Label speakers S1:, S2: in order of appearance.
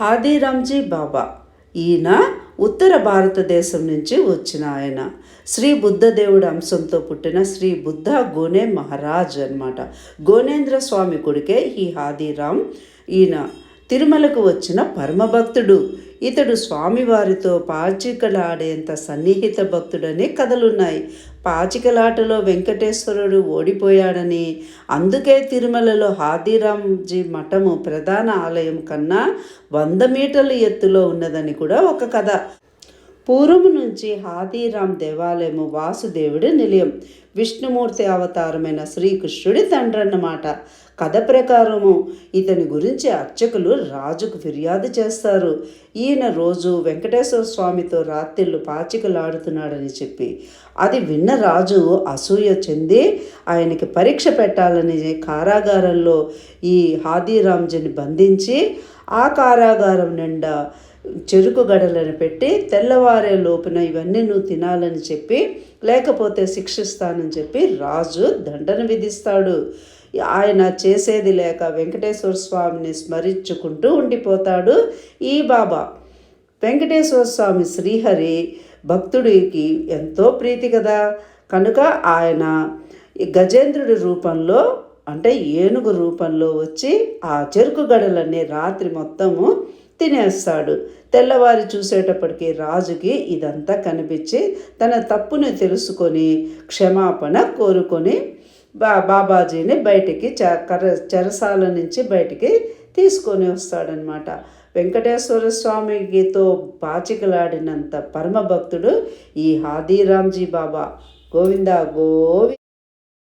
S1: హాదీరామ్జీ బాబా. ఈయన ఉత్తర భారతదేశం నుంచి వచ్చిన ఆయన. శ్రీ బుద్ధదేవుడి అంశంతో పుట్టిన శ్రీ బుద్ధ గోనే మహారాజ్ అన్నమాట. గోనేంద్ర స్వామి కొడుకే ఈ హాదీరామ్. ఈయన తిరుమలకు వచ్చిన పరమభక్తుడు. ఇతడు స్వామివారితో పాచికలాడేంత సన్నిహిత భక్తుడనే కథలున్నాయి. పాచికలాటలో వెంకటేశ్వరుడు ఓడిపోయాడని అందుకే తిరుమలలో హాదీరాంజీ మఠము ప్రధాన ఆలయం కన్నా వంద మీటర్ల ఎత్తులో ఉన్నదని కూడా ఒక కథ. పూర్వము నుంచి హాదీరాం దేవాలయము వాసుదేవుడి నిలయం. విష్ణుమూర్తి అవతారమైన శ్రీకృష్ణుడి తండ్రి అన్నమాట కథ ప్రకారము ఇతని గురించి అర్చకులు రాజుకు ఫిర్యాదు చేస్తారు. ఈయన రోజు వెంకటేశ్వర స్వామితో రాత్రిళ్ళు పాచికలాడుతున్నాడని చెప్పి. అది విన్న రాజు అసూయ చెంది ఆయనకి పరీక్ష పెట్టాలని కారాగారంలో ఈ హాదీరాంజీని బంధించి ఆ కారాగారం నిండా చెరుకు గడలను పెట్టి తెల్లవారే లోపున ఇవన్నీ నువ్వు తినాలని చెప్పి లేకపోతే శిక్షిస్తానని చెప్పి రాజు దండన విధిస్తాడు. ఆయన చేసేది లేక వెంకటేశ్వర స్వామిని స్మరించుకుంటూ ఉండిపోతాడు ఈ బాబా. వెంకటేశ్వర స్వామి శ్రీహరి భక్తుడికి ఎంతో ప్రీతి కదా. కనుక ఆయన గజేంద్రుడి రూపంలో అంటే ఏనుగు రూపంలో వచ్చి ఆ చెరుకు గడలన్నీ రాత్రి మొత్తము తినేస్తాడు. తెల్లవారి చూసేటప్పటికి రాజుకి ఇదంతా కనిపించి తన తప్పుని తెలుసుకొని క్షమాపణ కోరుకొని బా బాబాజీని బయటికి చ కర చెరసాల నుంచి బయటికి తీసుకొని వస్తాడనమాట వెంకటేశ్వర స్వామితో పాచికలాడినంత పరమభక్తుడు ఈ హాదీరామ్జీ బాబా. గోవిందా గోవి